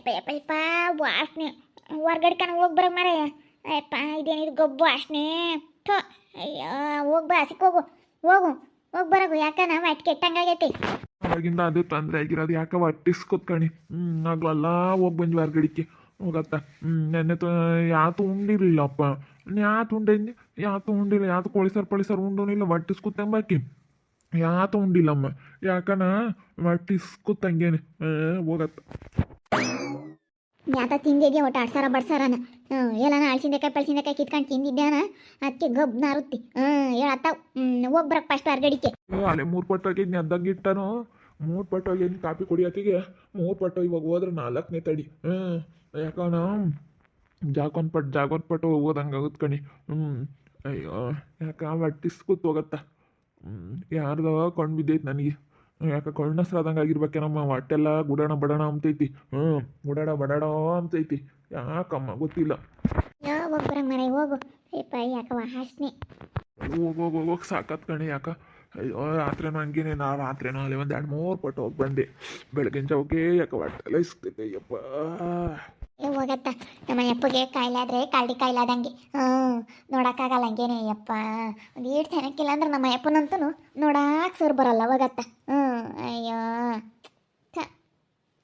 ಯಪ್ಪ ಯಪ್ಪ ಯಪ್ಪ ವಾಸನೆ ಹೊರ್ಗಡೆ ಕಣ ಹೋಗಿ ಬರೋ ಮರ. ಅಯ್ಯಪ್ಪ ಇದೇನಿದು ಗೊಬ್ಬು ವಾಸನೆ ಥೋ, ಅಯ್ಯೋ, ಹೋಗಿ ಬಾ ಸಿಕ್ ಹೋಗು. ಹೋಗು, ಹೋಗಿ ಬರೋಗು. ಯಾಕೆ ನಾವು ಅಟ್ ಕೆಟ್ಟಂಗಾಗೈತಿ ಅವಾಗಿಂದ ಅದು ತೊಂದರೆ ಆಗಿರೋದು. ಯಾಕೆ ಒಟ್ಟಿಸ್ಕೊತ್ಕಣಿ ಹ್ಞೂ ಆಗ್ಲಲ್ಲ, ಹೋಗಿ ಬಂದ್ವಿ ಹೊರ್ಗಡಿಕೆ. ಹೋಗತ್ತ. ನೆನ್ನೆ ತ ಯಾತು ಉಂಡಿರ್ಲಿಲ್ಲಪ್ಪ ಯಾತು ಉಂಡಿದ್ನಿ ಯಾತು ಉಂಡಿಲ್ಲ ಯಾತು ಕೊಳಿಸರ್ ಪಳಿಸರ್ ಉಂಡೋನಿಲ್ಲ ಹೊಟ್ಟಿಸ್ಕೊತಂಬಾಕಿ ಯಾತು ಉಂಡಿಲ್ಲಮ್ಮ ಯಾಕನ? ಹೊಟ್ಟಿಸ್ಕೊತಂಗೇನೆ ಹೋಗತ್ತ. ಯಾತ ತಿಂದಿದ್ಯಾ ಒಟ್ಟು ಆಡ್ಸಾರ ಬಡ್ಸಾರನ ಹ್ಞೂ, ಎಲ್ಲಾನ ಅಳ್ಸಿಂದಕಾಯಿ ಪಳ್ಸಿಂದಕಾಯಿ ಕಿತ್ಕೊಂಡು ತಿಂದಿದ್ದಾನ ಅದಕ್ಕೆ ಗಬ್ ನಾರುತ್ತಿ. ಹ್ಞೂ ಹೇಳತ್ತಾವ ಹ್ಞೂ ಫಸ್ಟ್ ಅರ್ಗಡಿಕೆ. ಅಲ್ಲೇ ಮೂರು ಪಟ್ಟು ಆಗಿದ್ನಿ ಇಟ್ಟನು. ಮೂರು ಪಟ್ಟು ಆಗಿದ್ನಿ ಕಾಪಿ ಕುಡಿಯೋತ್ತಿಗೆ ಮೂರು ಪಟ್ಟು, ಇವಾಗ ಹೋದ್ರೆ ನಾಲ್ಕನೇ ತಡಿ. ಹ್ಞೂ ಯಾಕನ ಜಾಕೊಂದ್ ಪಟ್ಟು ಜಾಗೊಂದು ಪಟ್ಟು ಹೋಗೋದಂಗೆ ಆಗುತ್ತೆ ಕಣಿ. ಹ್ಞೂ, ಅಯ್ಯೋ, ಯಾಕೆ ಹೊಟ್ಟಿಸ್ಕೂತ್ ಹೋಗತ್ತ? ಹ್ಞೂ, ಯಾರ್ದೋ ಬಿದ್ದೈತೆ ನನಗೆ. ಯಾಕೆ ಕಣ್ಣಸ್ರಾದಂಗೆ ಆಗಿರ್ಬೇಕೇನಮ್ಮ ಹೊಟ್ಟೆಲ್ಲ ಗುಡಾಣ ಬಡಾಣ ಅಂತೈತಿ. ಹ್ಞೂ ಗುಡಾಡ ಬಡಾಡ ಅಂತೈತಿ. ಯಾಕಮ್ಮ ಗೊತ್ತಿಲ್ಲ. ಯಾವಾಗ ಬರೋ ಹೋಗು. ಯಪ್ಪ ಯಾಕ ವಾಸನೆ ಹೋಗಿ ಹೋಗಿ ಹೋಗಿ ಸಾಕತ್ ಕಣೆ ಯಾಕ? ಅಯ್ಯೋ ರಾತ್ರಿನೂ ಹಂಗೇನೆ ನಾ ರಾತ್ರಿನೂ ಅಲ್ಲಿ ಒಂದು ಎರಡು ಮೂರು ಪಟ್ಟು ಹೋಗಿ ಬಂದೆ. ಬೆಳಗಿನ ಜಾವಕ್ಕೆ ಯಾಕೆ ಹೊಟ್ಟೆಲ್ಲ ಇಸ್ತೈತೆ ಅಯ್ಯಪ್ಪ ಏ ಹೋಗತ್ತ. ನಮ್ಮ ಅಪ್ಪಗೆ ಕಾಯಿಲಾದ್ರೆ ಕಾಲ್ಡಿ ಕಾಯಿಲಾದಂಗೆ. ಹ್ಞೂ, ನೋಡೋಕ್ಕಾಗಲ್ಲ ಹಂಗೇನೆ ಅಯ್ಯಪ್ಪ. ಒಂದು ಏಟು ಚೆನ್ನಾಗಿಲ್ಲ ಅಂದ್ರೆ ನಮ್ಮ ಅಪ್ಪನಂತೂ ನೋಡಾಕ ಸೂರು ಬರಲ್ಲ ಹೋಗತ್ತ. ಹ್ಞೂ, ಅಯ್ಯೋ. ಥ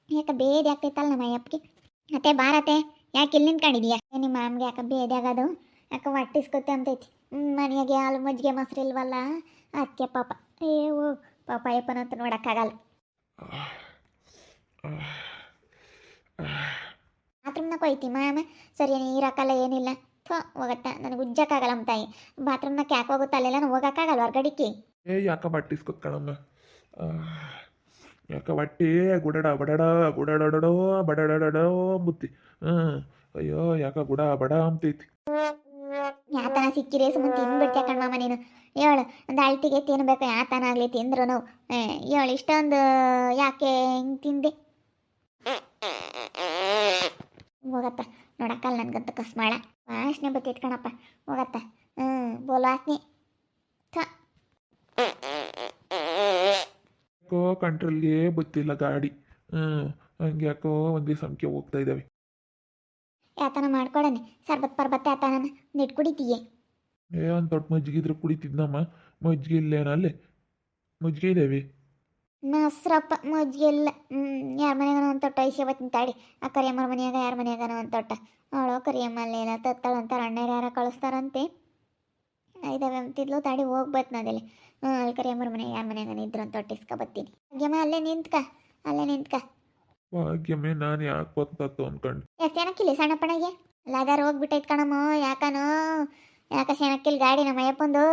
ಯಾಕೆ ಬೇದಿ ಆಗ್ತೈತಲ್ಲ ನಮ್ಮ ಅಯ್ಯಪ್ಪಗೆ ಮತ್ತೆ ಬಾರತೆ ಯಾಕೆ ಇಲ್ಲಿ ನಿಂತ್ಕೊಂಡಿದ್ಯಾ? ನಿಮ್ಮ ಮಾಮ್ಗೆ ಯಾಕೆ ಬೇದಿ ಆಗೋದು? ಯಾಕೆ ಹೊಟ್ಟಿಸ್ಕೊತೆ ಅಂತೈತಿ. ಮನೆಯಾಗೆ ಹಾಲು ಮಜ್ಜಿಗೆ ಮೊಸರು ಇಲ್ವಲ್ಲ? ಅದಕ್ಕೆ ಪಾಪ. ಏ, ಓ, ಪಾಪ ಯಪ್ಪನಂತೂ ನೋಡೋಕ್ಕಾಗಲ್ಲ. ಬಾತ್ರೂಮ್ನ ಕೊಯ್ತಿ ಮಾಮ. ಸರಿ ನೀರಾಕಲ್ಲ ಏನಿಲ್ಲ. ಥೋ ಹೋಗತ್ತ ನನಗೆ ಉಜ್ಜಕ್ಕಾಗಲ್ಲ ನಮ್ಮ ತಾಯಿ. ಬಾತ್ರೂಮ್ನ ಕ್ಯಾಕ್ ಹೋಗುತ್ತಾ? ಅಲ್ಲೆಲ್ಲ ಹೋಗೋಕ್ಕಾಗಲ್ಲ ಹೊರಗಡಿಕೆ? ಏ ಯಾಕ ಕಣಮ್ಮ? ಯಾಕ ಬಟ್ಟೆ? ಗುಡಡ ಬಡಡ ಗುಡಡಡೋ ಬಡಡಡೋ ಮುತ್ತಿ ಹ್ಞೂ ಅಯ್ಯೋ ಯಾಕ ಗುಡ ಬಡ ಅಂತೈತಿ ಯಾತನ ಸಿಕ್ಕಿರೇ ಸುಮ್ಮನೆ ತಿಂದ್ಬಿಡ್ತೀಯ ಕಣ್ಮಮ್ಮ ನೀನು. ಹೇಳು ಒಂದು ಅಳ್ತಿಗೆ ತಿನ್ಬೇಕು ಯಾತನ ಆಗಲಿ ತಿಂದ್ರು ನಾವು. ಹೇಳು ಇಷ್ಟೊಂದು ಯಾಕೆ ಹಿಂಗೆ ತಿಂದೆ? ಹೋಗತ್ತ. ನೋಡಕ್ಕಲ್ಲ ನನ್ಗಂತ ಕಸ್ಮಾಳ ವಾಸನೆ ಬತ್ತೈತೆ ಕಣಪ್ಪ ಹೋಗತ್ತ. ಹ್ಞೂ ಬೋಲ್ ವಾಸನೆ ಥ. ಯಾಕೋ ಕಂಟ್ರೋಲ್ಗೆ ಗೊತ್ತಿಲ್ಲ ಗಾಡಿ. ಹ್ಞೂ ಹಂಗೆ ಯಾಕೋ ಒಂದೇ ಸಂಖ್ಯೆ ಹೋಗ್ತಾ ಇದ್ದಾವೆ ಯಾತನ ಮಾಡ್ಕೊಡನೆ. ಸರ್ಬತ್ ಪರ್ಬತ್ ಯಾತನ ನಿಟ್ ಕುಡಿತೀಯೇ. ಏ ಒಂದು ದೊಡ್ಡ ಮಜ್ಜಿಗೆ ಇದ್ರೆ ಕುಡಿತಿದ್ನಮ್ಮ. ಮಜ್ಜಿಗೆ ಇಲ್ಲೇನ ಅಲ್ಲೇ? ಮಜ್ಜಿಗೆ ಇದ್ದಾವೆ ಮೊಸ್ರಪ್ಪ ಮಜ್ಜಿಗೆ ಇಲ್ಲ ಹ್ಞೂ ಯಾರ ಮನೆಗಾನ ಒಂದು ತೊಟ್ಟ ಐಶ್ಯವತ್ತಿನ ತಾಡಿ ಆ ಕರಿಯಮ್ಮರ ಮನೆಯಾಗ ಯಾರ ಮನೆಯಾಗನ ಒಂದು ತೊಟ್ಟ ಅವಳು ಕರಿಯಮ್ಮ ಅಲ್ಲೇನ ತತ್ತಾಳಂತಾರ ಅಣ್ಣರು ಯಾರ ಕಳಿಸ್ತಾರಂತೆ. ಇದಾವೆ ಅಂತಿದ್ಲು ತಾಡಿ ಹೋಗ್ಬೇಕು ನಾದಲ್ಲಿ ಹ್ಞೂ ಅಲ್ಲಿ. ಕರಿಯಮ್ಮರ ಮನೆ ಯಾರ ಮನೆಯಾಗನ ಇದ್ರು ಅಂತ ತೊಟ್ಟಿಸ್ಕೊ ಬತ್ತೀನಿ ಭಾಗ್ಯಮ್ಮ ಅಲ್ಲೇ ನಿಂತ್ಕ ಅಲ್ಲೇ ನಿಂತ್ಕ. ಭಾಗ್ಯಮ್ಮೆ ನಾನು ಯಾಕೆ ಬಂತತ್ತು ಅನ್ಕೊಂಡು. ಯಾಕೆ ಸೆಣಕ್ಕಿಲ್ಲ ಸಣ್ಣಪ್ಪಣಗೆ ಲಾದಾರ್ ಹೋಗ್ಬಿಟ್ಟೈತ್ ಕಣಮ್ಮ ಯಾಕನೋ? ಯಾಕ ಸೆಣಕ್ಕಿಲ್ಲ ಗಾಡಿ ನಮ್ಮ ಅಯ್ಯಪ್ಪಂದು?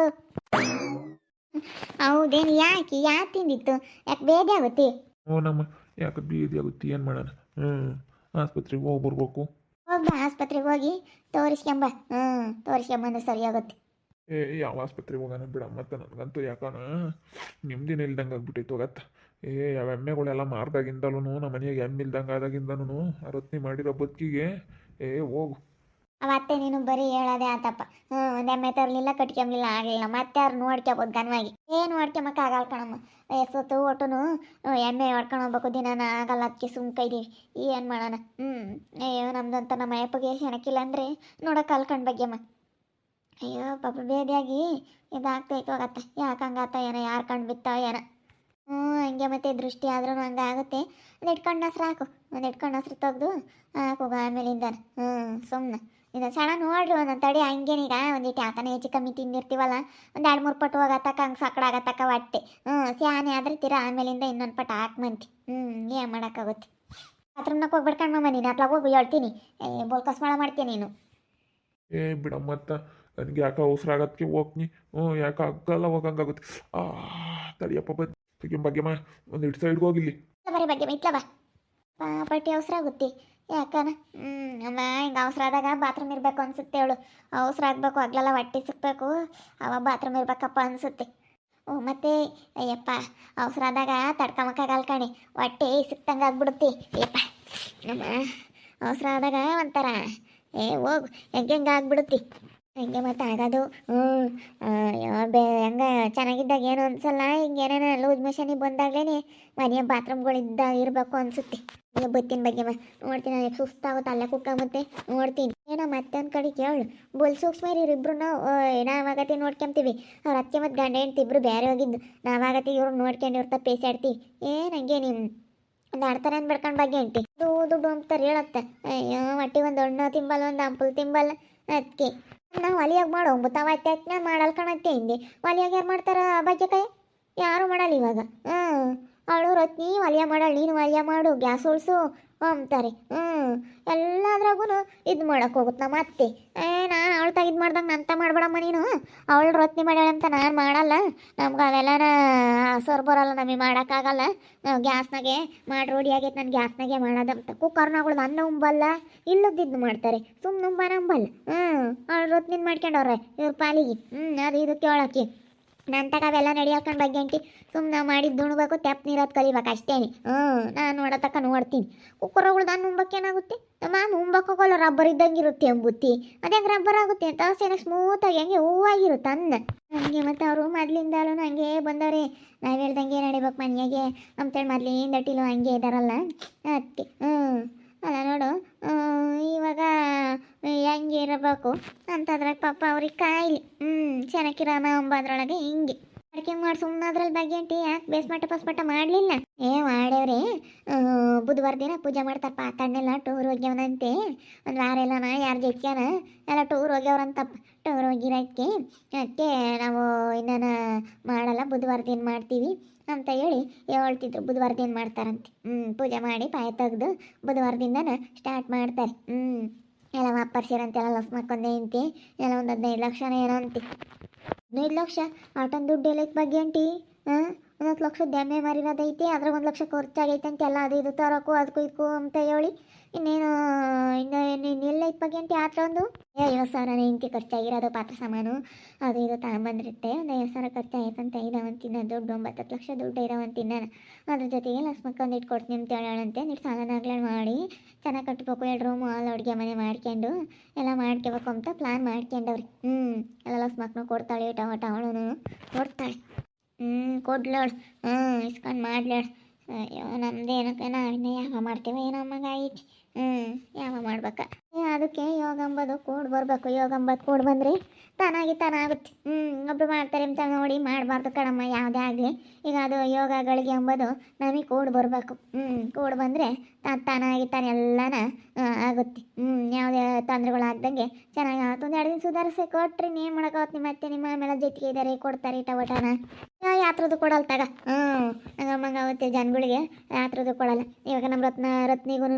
ಹೌದೇನು ಯಾಕೆ ಯಾಕೆ ತಿಂದಿತ್ತು? ಯಾಕೆ ಬೇದಿ ಆಗುತ್ತೆ? ಓ ನಮ್ಮ ಯಾಕೆ ಬೀದಿ ಆಗುತ್ತೆ ಏನು ಮಾಡೋಣ? ಹ್ಞೂ ಆಸ್ಪತ್ರೆಗೆ ಹೋಗಿ ಬರ್ಬೇಕು. ಹೋಗ್ಬ ಆಸ್ಪತ್ರೆಗೆ ಹೋಗಿ ತೋರಿಸ್ಕೊಂಬ. ಹ್ಞೂ ತೋರಿಸ್ಕೊಂಬಂದ್ರೆ ಸರಿ ಆಗುತ್ತೆ. ಏ ಯಾವ ಆಸ್ಪತ್ರೆಗೆ ಹೋಗೋಣ ಬಿಡ ಮತ್ತೆ ನನಗಂತೂ ಯಾಕಣ ನಿಮ್ದಿನ ಇಲ್ದಂಗೆ ಆಗ್ಬಿಟ್ಟಿತ್ತು ಹೋಗತ್ತ ಏ ಯಾವ ಎಮ್ಮೆಗಳೆಲ್ಲ ಮಾರ್ದಾಗಿಂದಲೂ ನಮ್ಮ ಮನೆಯಾಗ ಎಮ್ಮೆ ಇಲ್ದಂಗೆ ಆ ರೊತ್ನಿ ಮಾಡಿರೋ ಬದುಕಿಗೆ. ಏ ಹೋಗು. ಅವತ್ತೆ ನೀನು ಬರೀ ಹೇಳೋದೇ ಆತಪ್ಪ. ಹ್ಞೂ ಎಮ್ಮೆ ತರಲಿಲ್ಲ ಕಟ್ಕೊಂಬಲಿಲ್ಲ ಆಗಲಿಲ್ಲ ಮತ್ತೆ ಅವ್ರು ನೋಡ್ಕೊಬೋದು ಗನ್ವಾಗಿ ಏನು ನೋಡ್ಕೊಂಬಕ್ಕಾಗಲ್ಲ ಕಣಮ್ಮ. ಎಷ್ಟೊತ್ತು ಒಟ್ಟುನು ಎಮ್ಮೆ ಹೊಡ್ಕೊಂಡು ಹೋಗ್ಬೇಕು, ದಿನಾನ ಆಗಲ್ಲ ಅದಕ್ಕೆ ಸುಮ್ಕ ಇದೀವಿ ಏನು ಮಾಡೋಣ? ಹ್ಞೂ ಅಯ್ಯೋ, ನಮ್ದಂತ ನಮ್ಮ ಅಯ್ಯಪ್ಪಗೆ ಸೆಣಕಿಲ್ಲ ಅಂದರೆ ನೋಡೋಕೆ ಬಗ್ಗೆ ಅಮ್ಮ ಅಯ್ಯೋ, ಪಾಪ ಬೇದಿಯಾಗಿ ಇದಾಗ್ತೈತೆ ಹೋಗತ್ತ ಯಾಕೆ ಹಂಗಾತ ಏನೋ, ಯಾರು ಕಂಡು ಬಿತ್ತಾವ ಏನೋ? ಹ್ಞೂ ಹಂಗೆ ಮತ್ತೆ ದೃಷ್ಟಿ ಆದ್ರೂ ಹಂಗೆ ಆಗುತ್ತೆ. ಒಂದು ಇಟ್ಕೊಂಡು ಹಸ್ರು ಹಾಕು. ಒಂದು ಇಟ್ಕೊಂಡು ಹಸ್ರು ತೆಗ್ದು ಹಾಕು ಆಮೇಲಿಂದ ಹ್ಞೂ ಸುಮ್ಮನೆ ಇದು ಸಣ್ಣ ನೋಡ್ರಿ ಒಂದೊಂದು ತಡಿ ಹಂಗೇನೀಗ ಒಂದಿಟ್ಟು ಯಾಕನ ಹೆಚ್ಚು ಕಮ್ಮಿ ತಿಂದಿರ್ತೀವಲ್ಲ ಒಂದು ಎರಡು ಮೂರು ಪಟ್ಟು ಹೋಗತ್ತಕ್ಕ ಹಂಗೆ ಸಕ್ಕಡ ಆಗತ್ತಕ್ಕ ಹೊಟ್ಟೆ. ಹ್ಞೂ ಸ್ಯಾನೆ ಆದ್ರೆ ತೀರಾ ಆಮೇಲಿಂದ ಇನ್ನೊಂದು ಪಟ್ಟು ಹಾಕ್ಮಂತಿ ಹ್ಞೂ ಏನು ಮಾಡೋಕ್ಕಾಗುತ್ತೆ? ಬಾತ್ರೂಮ್ನಾಗ ಹೋಗ್ಬಿಡ್ಕಣ್ಮಮ್ಮ ನೀನು ಅತ್ಲಾಗ ಹೋಗಿ ಹೇಳ್ತೀನಿ. ಏ ಬೋಲ್ಕಸ್ ಮಾಡ ಮಾಡ್ತೀನಿ ನೀನು? ಏ ಬಿಡ ಮತ್ತೆ ನನಗೆ ಯಾಕೆ ಅವಸರಾಗತ್ತೆ ಹೋಗ್ನಿ ಹ್ಞೂ ಯಾಕೆ ಆಗಲ್ಲ ಹೋಗಂಗಾಗುತ್ತೆ. ಆ ತಡಿಯಪ್ಪ ಬಂದು ಬಗ್ಗೆ ಮಾ ಒಂದು ಇಟ್ಟು ಸೈಡ್ಗೆ ಹೋಗಿಲ್ಲಿ. ಬರೀ ಬಗ್ಗೆ ಬಾ. ಪಾಪಟ್ಟಿ ಅವಸರ ಆಗುತ್ತೆ. ಯಾಕನ? ಅಮ್ಮ, ಹಿಂಗೆ ಅವಸರ ಆದಾಗ ಬಾತ್ರೂಮ್ ಇರಬೇಕು ಅನ್ಸುತ್ತೆ ಅವಳು ಅವಸರ ಆಗಬೇಕು, ಹಗ್ಲೆಲ್ಲ ಹೊಟ್ಟೆ ಸಿಕ್ಕಬೇಕು ಅವಾಗ ಬಾತ್ರೂಮ್ ಇರಬೇಕಪ್ಪ ಅನಿಸುತ್ತೆ. ಓ, ಮತ್ತೆ, ಅಯ್ಯಪ್ಪ, ಅವಸರ ಆದಾಗ ತಡ್ಕೊಂಬಕ್ಕಾಗಲ್ಲ ಕಣೆ. ಹೊಟ್ಟೆ ಸಿಕ್ತಂಗೆ ಆಗ್ಬಿಡುತ್ತೆ. ಅಯ್ಯಪ್ಪ, ಅಮ್ಮ, ಅವಸರ ಆದಾಗ ಒಂಥರ, ಏ, ಹೋಗು, ಹೆಂಗೆ ಹೆಂಗೆ ಆಗ್ಬಿಡುತ್ತೆ. ಹಂಗೆ ಮತ್ತೆ ಆಗೋದು ಹ್ಞೂ ಬೇ, ಹಂಗೆ ಚೆನ್ನಾಗಿದ್ದಾಗ ಏನು ಅನ್ಸಲ್ಲ, ಹಿಂಗೆ ಏನೇನೋ ಲೂಜ್ ಮೋಷನಿಗೆ ಬಂದಾಗಲೇ ಮನೆಯ ಬಾತ್ರೂಮ್ಗಳಿದ್ದಾಗ ಇರಬೇಕು ಅನ್ಸುತ್ತೆ. ಈಗ ಬತ್ತಿನ ಬಗ್ಗೆ ನೋಡ್ತೀನಿ ನನಗೆ ಸುಸ್ತಾಗುತ್ತೆ, ಅಲ್ಲೇ ಕುಕ್ಕಾಗುತ್ತೆ. ನೋಡ್ತೀನಿ. ಏನೋ ಮತ್ತೆ ಒಂದು ಕಡೆ ಕೇಳು. ಬುಲ್ ಸೂಕ್ಷ್ಮ ಇಬ್ರು ನಾವು ನಾವಾಗತ್ತೆ ನೋಡ್ಕೊಂತೀವಿ. ಅವ್ರ ಅತ್ತೆ ಮತ್ತು ಗಂಡ ಹೆಂಡ್ತಿ ಇಬ್ರು ಬೇರೆ ಹೋಗಿದ್ದು. ನಾವಾಗತ್ತೆ ಇವ್ರು ನೋಡ್ಕೊಂಡಿರ್ತಾ ಪೇಸಾಡ್ತೀವಿ ಏನು ಹಂಗೆ ನಿಮ್ಮ ಒಂದು ಆಡ್ತಾರೆ ಅಂತ ಬಿಡ್ಕೊಂಡು ಬಗ್ಗೆ ಹೆಂಡ್ತಿ ದುಡ್ಡು ದುಡ್ಡು ಅಂತಾರೆ ಹೇಳತ್ತೆ. ಅಯ್ಯೋ, ಮಟ್ಟಿ ಒಂದು ಹಣ್ಣು ತಿಂಬಲ್ಲ ಒಂದು ಹಂಪಲ್ ತಿಂಬಲ್ಲ ಅದಕ್ಕೆ ನಾವು ಒಲಿಯಾಗಿ ಮಾಡೋ ಒಂಬತ್ತು ಅತ್ತೆ ಮಾಡಲ್ ಕಣತ್ತೆ ಹಿಂದೆ. ಒಲಿಯಾಗ ಯಾರು ಮಾಡ್ತಾರ ಕೈ ಯಾರು ಮಾಡಲ್ಲ ಇವಾಗ. ಹ್ಞೂ ಅವಳು, ರತ್ನಿ ವಲಯ ಮಾಡಾಳ ನೀನು ವಲಯ ಮಾಡು, ಗ್ಯಾಸ್ ಉಳಿಸು. ಅಂತಾರೆ ಹ್ಞೂ ಎಲ್ಲದ್ರಾಗೂ ಇದು ಮಾಡೋಕೆ ಹೋಗುತ್ತೆ ನಮ್ಮ ಅತ್ತೆ ಏ, ನಾನು ಅವಳು ತೆಗೆದು ಮಾಡ್ದಂಗೆ ನಂತ ಮಾಡ್ಬೇಡಮ್ಮ ನೀನು. ಅವಳು ರತ್ನಿ ಮಾಡ್ಯಾಳ ಅಂತ ನಾನು ಮಾಡಲ್ಲ. ನಮ್ಗೆ ಅವೆಲ್ಲನ ಸರ್ ಬರಲ್ಲ, ನಮಗೆ ಮಾಡೋಕ್ಕಾಗಲ್ಲ ನಾವು ಗ್ಯಾಸ್ನಾಗೆ ಮಾಡಿ, ರೂಢಿ ಆಗೈತೆ ನಾನು ಗ್ಯಾಸ್ನಾಗೆ ಮಾಡೋದಂತ. ಕುಕ್ಕರ್ನಾಗಳು ಅನ್ನ ಉಂಬಲ್ಲ. ಇಲ್ಲದಿದ್ದು ಮಾಡ್ತಾರೆ. ಸುಮ್ಮನೆ ಉಂಬ ನಂಬಲ್ಲ ಹ್ಞೂ ಅವಳು ರತ್ನಿನ ಮಾಡ್ಕೊಂಡವ್ರೆ, ಇವ್ರ ಪಾಲಿಗೆ. ಹ್ಞೂ ಅದು ಇದು ಕೇಳೋಕ್ಕೆ ನನ್ನ ತಗ ಅವೆಲ್ಲ ನಡಿಯಾಕೊಂಡು ಬಗ್ಗೆ ಅಂಟಿ ಸುಮ್ಮನೆ ಮಾಡಿದ್ದು ಉಣ್ಬೇಕು ತೆಪ್ಪ ನೀರದು ಕಲಿಬೇಕು ಅಷ್ಟೇನಿ. ಹ್ಞೂ, ನಾನು ನೋಡತಕ್ಕ ನೋಡ್ತೀನಿ. ಕುಕ್ಕರಗಳು ನಾನು ಏನಾಗುತ್ತೆ? ತಮ್ಮ ಹೋಗಲ್ಲ ರಬ್ಬರ್ ಇದ್ದಂಗೆ ಇರುತ್ತೆ ಎಂಬುತ್ತಿ. ಅದೇ ರಬ್ಬರ್ ಆಗುತ್ತೆ ಅಂತ ಸೇನೆ ಸ್ಮೂತಾಗಿ ಹಂಗೆ ಹೂವಾಗಿರುತ್ತೆ ಅನ್ನ. ಹಂಗೆ ಮತ್ತು ಅವರು ಮೊದ್ಲಿಂದಲೂ ಹಂಗೆ ಬಂದವ್ರೆ. ನಾವು ಹೇಳ್ದಂಗೆ ನಡಿಬೇಕು ಮನೆಯಾಗೆ. ಅಂತೇಳಿ ಮೊದ್ಲಿಂದ ಟಿಲು ಹಂಗೆ ಇದಾರಲ್ಲ. ಅದಕ್ಕೆ ಹ್ಞೂ. ಅಲ್ಲ ನೋಡು ಇವಾಗ ಹೆಂಗೆ ಇರಬೇಕು? ಅಂತಂದ್ರೆ ಪಾಪ ಅವ್ರಿಗೆ ಕಾಯಿಲೆ. ಹ್ಞೂ ಚೆನ್ನಾಗಿರೋಣ ಅಂಬದ್ರೊಳಗೆ ಹಿಂಗೆ. ಅಡಿಕೆ ಮಾಡಿ ಸುಮ್ಮನೆ ಅದ್ರಲ್ಲಿ ಬಗ್ಗೆ ಅಂಟಿ, ಯಾಕೆ ಬೇಸ್ಮಟ್ಟ ಪಸ್ಮಟ್ಟ ಮಾಡಲಿಲ್ಲ? ಏ ಮಾಡೇವ್ರಿ ಬುಧವಾರ ದಿನ ಪೂಜೆ ಮಾಡ್ತಾರಪ್ಪ, ತಣ್ಣೆಲ್ಲ ಟೂರ್ ಹೋಗ್ಯವನಂತೆ ಒಂದು ವಾರ ನಾ, ಯಾರು ಜೊತೆನ ಎಲ್ಲ ಟೂರ್ ಹೋಗ್ಯವ್ರಂತಪ್ಪ. ಟೂರ್ ಹೋಗಿರೋಕ್ಕೆ ಅದಕ್ಕೆ ನಾವು ಇನ್ನೇನು ಮಾಡಲ್ಲ, ಬುಧವಾರ ದಿನ ಮಾಡ್ತೀವಿ ಅಂತ ಹೇಳಿ ಹೇಳ್ತಿದ್ರು. ಬುಧವಾರ ದಿನ ಮಾಡ್ತಾರಂತೆ. ಹ್ಞೂ ಪೂಜೆ ಮಾಡಿ ಪಾಯ ತೆಗೆದು ಬುಧವಾರದಿಂದನ ಸ್ಟಾರ್ಟ್ ಮಾಡ್ತಾರೆ. ಹ್ಞೂ ಎಲ್ಲ ವಾಪರ್ಸಿರಂತೆ, ಎಲ್ಲ ಲಫ್ ಮಾಡ್ಕೊಂಡೆ ಅಂತೆ ಎಲ್ಲ ಒಂದು ಹದಿನೈದು ಲಕ್ಷನ ಏನೋ ಅಂತೆ ಹದಿನೈದು ಲಕ್ಷ ಆಟನ್ ದುಡ್ಡು ಎಲ್ಲೈತೆ ಬಗ್ಗೆ ಅಂಟಿ ಹಾಂ ಒಂದು ಹತ್ತು ಲಕ್ಷ ಡ್ಯಾಮೇ ಮಾರಿರೋದೈತಿ ಅದ್ರಾಗ ಒಂದು ಲಕ್ಷ ಖರ್ಚಾಗೈತೆ ಅಂತ ಎಲ್ಲ ಅದು ಇದು ತರೋಕು ಅದಕ್ಕೂ ಇದಕ್ಕೂ ಅಂತ ಹೇಳಿ ಇನ್ನೇನು, ಇನ್ನು ಇನ್ನು ಇದ್ ಬಗ್ಗೆ ಅಂತ ಆತ್ರ ಒಂದು? ಐವತ್ತು ಸಾವಿರ ಇಂತಿ ಖರ್ಚಾಗಿರೋದು ಪಾತ್ರ ಸಾಮಾನು, ಅದು ಇದು ತಗೊಂಬಂದಿರುತ್ತೆ, ಒಂದು ಐವತ್ತು ಸಾವಿರ ಖರ್ಚಾಗೈತಂತ ಇದಾವಂತಿನ್ನ ದುಡ್ಡು ಒಂಬತ್ತು ಹತ್ತು ಲಕ್ಷ ದುಡ್ಡು ಇರೋವಂತಿನ್ನ ಅದ್ರ ಜೊತೆಗೆ ಲಸ್ ಇಟ್ಟು ಕೊಡ್ತೀನಿ ಅಂತ ಹೇಳೋಣಂತೆ ನೀರು ಸಾಲನಾಗ್ಲೇ ಮಾಡಿ, ಚೆನ್ನಾಗಿ ಕಟ್ಬೇಕು ಎರಡು ರೂಮು ಅಲ್ಲಿ ಅಡುಗೆ ಮನೆ ಮಾಡ್ಕೊಂಡು, ಎಲ್ಲ ಮಾಡ್ಕೋಬೇಕು ಅಂತ ಪ್ಲ್ಯಾನ್ ಮಾಡ್ಕೊಂಡವ್ರಿ. ಹ್ಞೂ ಎಲ್ಲ ಲಸ್ ಮಕ್ಕಳು ಕೊಡ್ತಾಳೆ ಟೊಮಟ ಅವಳು ಕೊಡ್ತಾಳೆ. ಹ್ಞೂ ಕೊಡ್ಲೋಡ್ ಹ್ಞೂ ಇಸ್ಕೊಂಡು ಮಾಡ್ಲೋಡ್ ಅಯ್ಯೋ ನಮ್ದು ಏನಕ್ಕೆ ನಾವಿನ್ನ ಯಾವ ಮಾಡ್ತೀವಿ? ಏನೋ ಮಗ ಐತಿ. ಹ್ಞೂ ಯಾವ ಮಾಡ್ಬೇಕ? ಅದಕ್ಕೆ ಯೋಗ ಅಂಬೋದು ಕೂಡ್ ಬರಬೇಕು. ಯೋಗ ಅಂಬೋದು ಕೂಡ್ ಬಂದ್ರೆ ತಾನಾಗಿ ತಾನಾಗುತ್ತೆ. ಹ್ಞೂ ಒಬ್ರು ಮಾಡ್ತಾರೆ ಅಂತ ನೋಡಿ ಮಾಡಬಾರ್ದು ಕಣಮ್ಮ ಯಾವುದೇ ಆಗಲಿ. ಈಗ ಅದು ಯೋಗಗಳಿಗೆ ಅಂಬೋದು ನಮಗೆ ಕೂಡ್ ಬರಬೇಕು. ಹ್ಞೂ ಕೂಡ್ ಬಂದರೆ ತಾನು ತಾನಾಗಿ ತಾನು ಎಲ್ಲನ ಆ, ಆಗುತ್ತೆ. ಹ್ಞೂ ಯಾವುದೇ ತೊಂದರೆಗಳಾಗ್ದಂಗೆ ಚೆನ್ನಾಗಿ ಆಗುತ್ತೆ ಒಂದು ಎರಡು ದಿನ ಸುಧಾರಿಸಿ ಕೊಟ್ರಿ ನೀವು ಮಾಡೋಕ್ಕಾಗುತ್ತೆ ಮತ್ತೆ ನಿಮ್ಮ ಆಮೇಲೆ ಜೊತೆಗೆ ಇದ್ದಾರೆ ಕೊಡ್ತಾರೆ ಟೊಮಟನ. ಯಾತ್ರದ್ದು ಕೊಡಲ್ಲ ತಗ. ಹ್ಞೂ ಹಂಗಮ್ಮಂಗೆ ಆಗುತ್ತೆ ಜನಗಳಿಗೆ ಯಾತ್ರದ್ದು ಕೊಡಲ್ಲ. ಇವಾಗ ನಮ್ಮ ರತ್ನ ರತ್ನಿಗೂ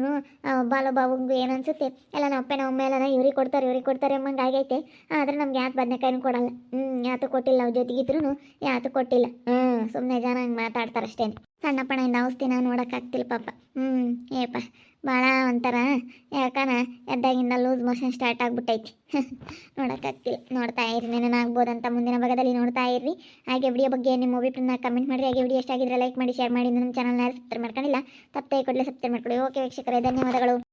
ಬಾಲು ಬಾಬುಂಗು ಏನು ಅನ್ಸುತ್ತೆ ಎಲ್ಲ ನಮ್ಮ ಅಪ್ಪನ ಒಮ್ಮೆ ಎಲ್ಲ ಇವ್ರಿಗೆ ಕೊಡ್ತಾರೆ ಇವ್ರಿಗೆ ಕೊಡ್ತಾರೆ ಎಂಬಂಗೆ ಆಗೈತೆ. ಆದರೆ ನಮ್ಗೆ ಯಾತು ಬದನೆಕಾಯಿನೂ ಕೊಡಲ್ಲ. ಹ್ಞೂ ಯಾತು ಕೊಟ್ಟಿಲ್ಲ ಅವ್ರ ಜೊತೆಗಿದ್ರು ಯಾತು ಕೊಟ್ಟಿಲ್ಲ. ಹ್ಞೂ ಸುಮ್ಮನೆ ಜನ ಹಂಗೆ ಮಾತಾಡ್ತಾರೆ ಅಷ್ಟೇ ಸಣ್ಣ ಪಣ್ಣ ಔಷಧಿ ನಾವು ನೋಡೋಕ್ಕಾಗ್ತಿಲ್ಲ ಪಾಪ. ಹ್ಞೂ ಏಪ ಭಾಳ ಒಂಥರ ಯಾಕನ ಎದ್ದಾಗಿಂದ ಲೂಸ್ ಮೋಷನ್ ಸ್ಟಾರ್ಟ್ ಆಗ್ಬಿಟ್ಟೈತಿ. ನೋಡೋಕ್ಕಾಗ್ತಿಲ್ಲ ನೋಡ್ತಾ ಇರಿ ಅಂತ ಮುಂದಿನ ಭಾಗದಲ್ಲಿ ನೋಡ್ತಾ ಇರ್ರಿ. ಹಾಗೆ ವಿಡಿಯೋ ಬಗ್ಗೆ ನಿಮ್ಮ ಅಭಿಪ್ರಾಯ ಕಮೆಂಟ್ ಮಾಡಿ ಹಾಗೆ ವಿಡಿಯೋ ಎಷ್ಟಾಗಿದ್ರೆ ಲೈಕ್ ಮಾಡಿ ಶೇರ್ ಮಾಡಿ. ನಮ್ಮ ಚಾನಲ್ನ ಸಬ್ಸ್ಕ್ರೈಬ್ ಮಾಡ್ಕೊಂಡಿಲ್ಲ ತಪ್ಪೇ ಕೊಡಲಿ ಸಬ್ಸ್ಕ್ರೈಬ್ ಮಾಡ್ಕೊಳ್ಳಿ. ಓಕೆ ವೀಕ್ಷಕರೇ, ಧನ್ಯವಾದಗಳು.